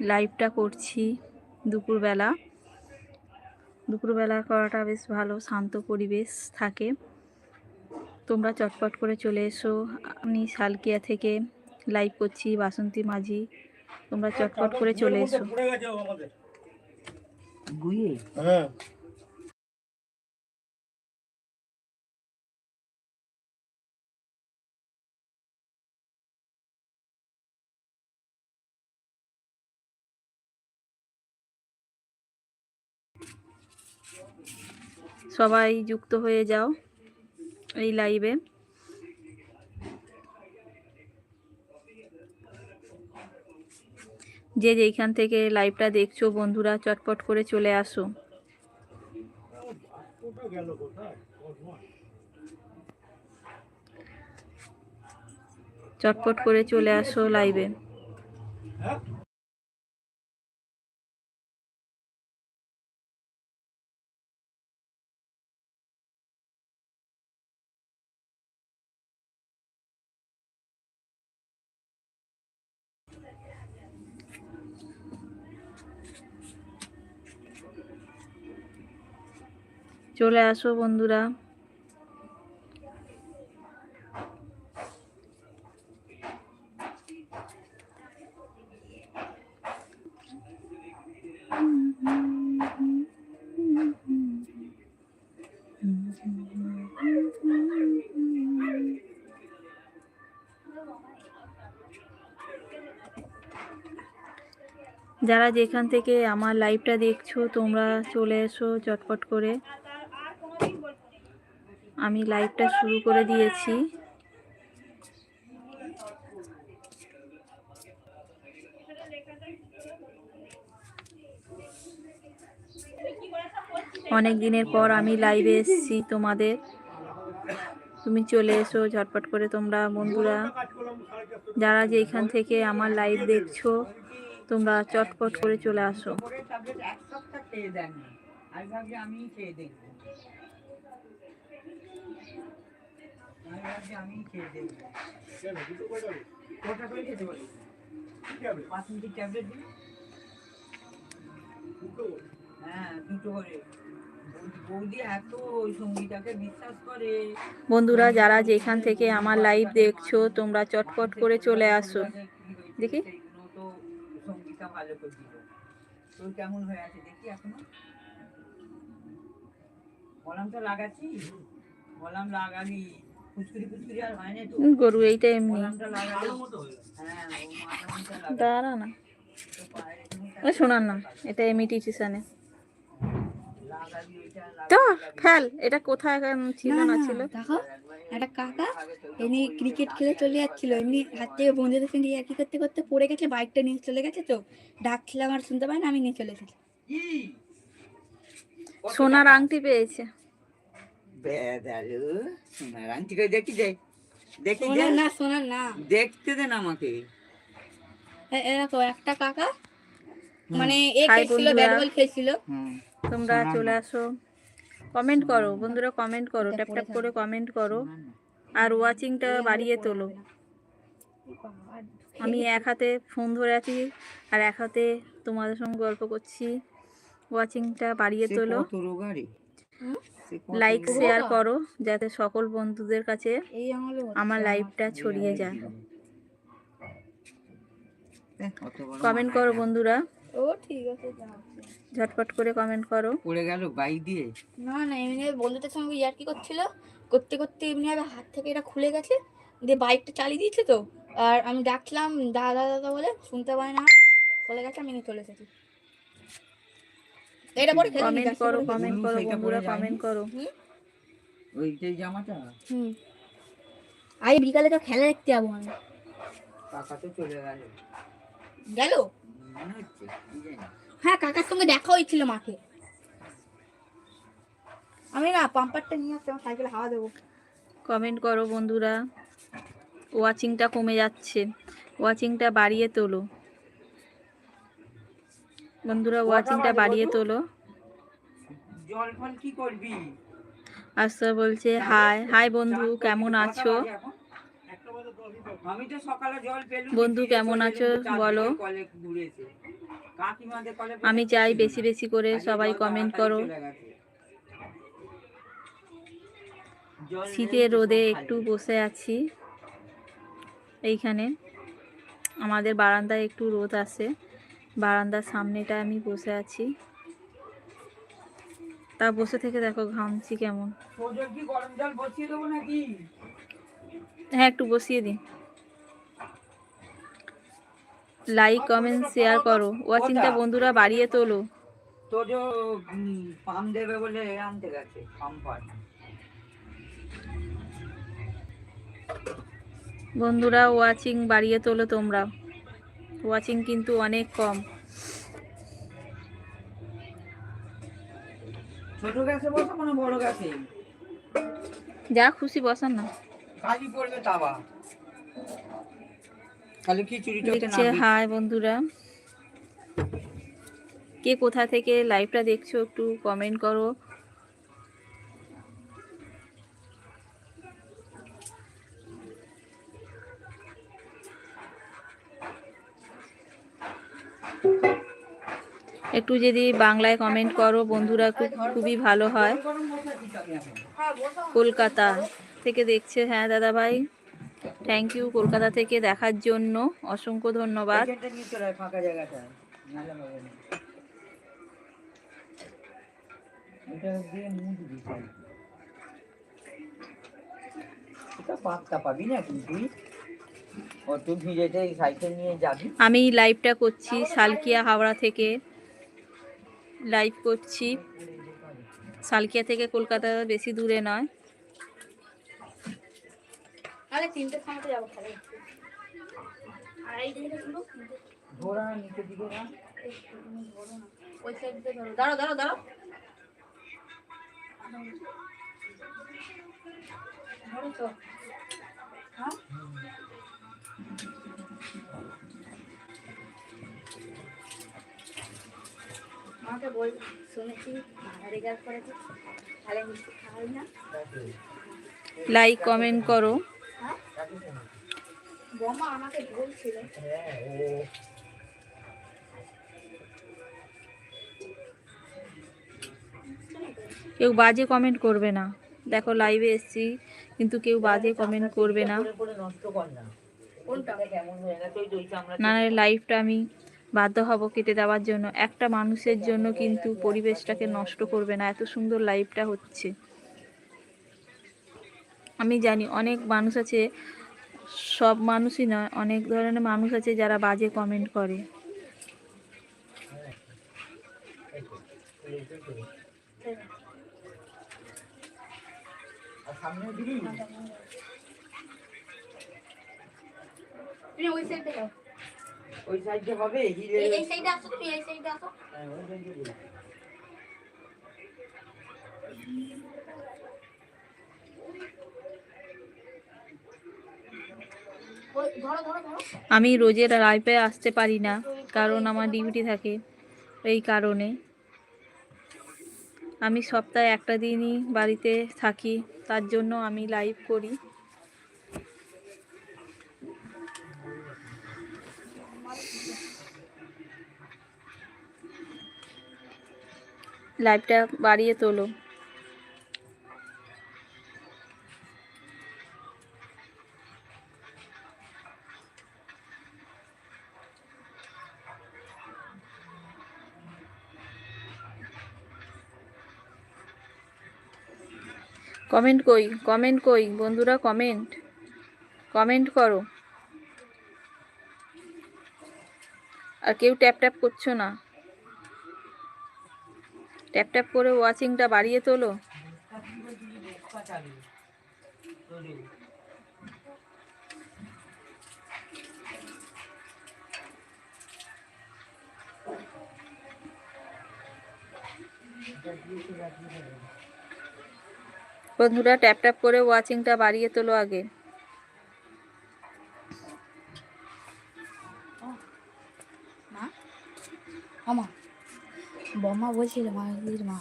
লাইভটা করছি দুপুরবেলা। দুপুরবেলা করাটা বেশ ভালো, শান্ত পরিবেশ থাকে। তোমরা চটপট করে চলে এসো। আমি সালকিয়া থেকে লাইভ করছি, বাসন্তী মাঝি। তোমরা চটপট করে চলে এসো। হ্যাঁ সবাই যুক্ত হয়ে যাও এই লাইভে। যে যেইখান থেকে লাইভটা দেখছ, বন্ধুরা, চটপট করে চলে আসো। চটপট করে চলে আসো লাইভে। চলে আসো বন্ধুরা। যারা যেখান থেকে আমার লাইভটা দেখছ তোমরা চলে এসো চটপট করে। আমি লাইভটা শুরু করে দিয়েছি। অনেক দিনের পর আমি লাইভে এসেছি তোমাদের। তুমি চলে এসো, ঝটপট করে তোমরা, বন্ধুরা। যারা যেখান থেকে আমার লাইভ দেখছ, তোমরা চটপট করে চলে আসো। আমি খেয়ে করে করে বন্ধুরা, যারা যেখান থেকে আমার লাইভ দেখছ, তোমরা চটপট করে চলে আসো। দেখি। কেমন হয়ে আছে দেখি এখনও মলাম তো লাগাচ্ছি মলাম লাগালি গরু এইটা এমনি। দাঁড়া না। শোনার না। এটা ওইটা তো ফেল এটা কোথায় ছিল না ছিল? দেখো একটা কাকা এমনি ক্রিকেট খেলে চলে যাচ্ছিল। এমনি হাত থেকে বন্ধুদের সঙ্গে ইয়ার্কি করতে করতে পড়ে গেছে বাইকটা নিয়ে চলে গেছে তো। ডাকছিলাম আর শুনতে পাই না আমি নিয়ে চলে এসেছি। সোনার আংটি পেয়েছে। বেদারু সোনার আংটি করে দেখি দে দেখি দে। না শোনার না। দেখতে দেন আমাকে। এ- এ দেখো একটা কাকা। মানে এ খেলছিল ব্যাট বল খেলছিল তোমরা চলে আসো। কমেন্ট করো বন্ধুরা কমেন্ট করো ট্যাপ ট্যাপ করে কমেন্ট করো। আর ওয়াচিংটা বাড়িয়ে তোলো। আমি এক হাতে ফোন ধরে আছি আর এক হাতে তোমাদের সঙ্গে গল্প করছি। ওয়াচিংটা বাড়িয়ে তোলো। লাইক শেয়ার করো যাতে সকল বন্ধুদের কাছে আমার লাইভটা ছড়িয়ে যায়। দেখ, কত বড় কমেন্ট করো বন্ধুরা। ও ঠিক আছে ঝটপট করে কমেন্ট করো। পড়ে গেল বাইক দিয়ে। না না এমনি বন্ধুদের সঙ্গে ইয়ার্কি করছিল? করতে করতে এমনি হাত থেকে এটা খুলে গেছে দিয়ে বাইকটা চালিয়ে দিয়েছে তো। আর আমি ডাকলাম দাদা দাদা বলে শুনতে পাই না চলে গেছে আমি নিয়ে চলে এসেছি। এটা পরে কমেন্ট করো কমেন্ট করো বন্ধুরা কমেন্ট করো? ওইটাই জামাটা? হুম। আজ বিকালে তো খেলা দেখতে যাব আমি। কাকা তো চলে গেল। গেল? হ্যাঁ কাকার সঙ্গে দেখা হয়েছিল মাকে আমি না পাম্পারটা নিয়ে আসছি আমার সাইকেলে হাওয়া দেবো। কমেন্ট করো বন্ধুরা। ওয়াচিংটা কমে যাচ্ছে। ওয়াচিংটা বাড়িয়ে তোলো। বন্ধুরা ওয়াচিংটা বাড়িয়ে তোলো। জল ফল কি করবি? আস্তা বলছে হাই হাই বন্ধু কেমন আছো? আমি তো সকালে জল পেলুম বন্ধু কেমন আছো? বলো। আমি চাই বেশি বেশি করে সবাই কমেন্ট করো। শীতের রোদে একটু বসে আছি। এইখানে। আমাদের বারান্দায় একটু রোদ আসে বারান্দার সামনেটা আমি বসে আছি। তা বসে থেকে দেখো ঘামছি কেমন। হ্যাঁ একটু বসিয়ে দিন লাইক কমেন্ট শেয়ার করো। ওয়াচিংটা বন্ধুরা বাড়িয়ে তোলো। তোজো পাম দেবে বলে আনতে গেছে পাম্পার বন্ধুরা ওয়াচিং বাড়িয়ে তোলো তোমরা। ওয়াচিং কিন্তু অনেক কম। ছোট বড় গ্যাসে যা খুশি বসান না। কালি পড়বে তাবা। তাহলে খিচুড়িটা হতে না হাই বন্ধুরা। কে কোথা থেকে লাইভটা দেখছ একটু কমেন্ট করো। একটু যদি বাংলায় কমেন্ট করো বন্ধুরা খুব খুবই ভালো হয়। কলকাতা থেকে দেখছে হ্যাঁ দাদা ভাই থ্যাংক ইউ কলকাতা থেকে দেখার জন্য অসংখ্য ধন্যবাদ। আমি লাইভটা করছি সালকিয়া হাওড়া থেকে। লাইভ করছি। সালকিয়া থেকে কলকাতা বেশি দূরে নয়। খামাতে যাব খালি আমাকে বল শুনেছি মাথা রেজাল্ট করেছি? তাহলে মিষ্টি খাওয়াই না। লাইক কমেন্ট করো। হ্যাঁ? বমা আমাকে বলছিল। কেউ বাজে কমেন্ট করবে না। দেখো লাইভে এসছি কিন্তু কেউ বাজে কমেন্ট করবে না। না। লাইভটা আমি বাধ্য হব কেটে দেওয়ার জন্য। একটা মানুষের জন্য কিন্তু পরিবেশটাকে নষ্ট করবে না। এত সুন্দর লাইফটা হচ্ছে। আমি জানি অনেক মানুষ আছে, সব মানুষই নয়, অনেক ধরনের মানুষ আছে যারা বাজে কমেন্ট করে। ওই ওই সাইডে হবে এই- সাইডে আসো তুমি এই সাইডে আসো। হ্যাঁ, আমি রোজের লাইভে আসতে পারি না কারণ আমার ডিউটি থাকে এই কারণে। আমি সপ্তাহে একটা দিনই বাড়িতে থাকি তার জন্য আমি লাইভ করি। লাইভটা বাড়িয়ে তোলো। কমেন্ট কই কমেন্ট কই, বন্ধুরা কমেন্ট কমেন্ট করো। আর কেউ ট্যাপ ট্যাপ করছ না। ট্যাপ ট্যাপ করে ওয়াচিংটা বাড়িয়ে তোলো। বন্ধুরা ট্যাপ ট্যাপ করে ওয়াচিংটা বাড়িয়ে তোলো আগে। 什？我写的么？你什么？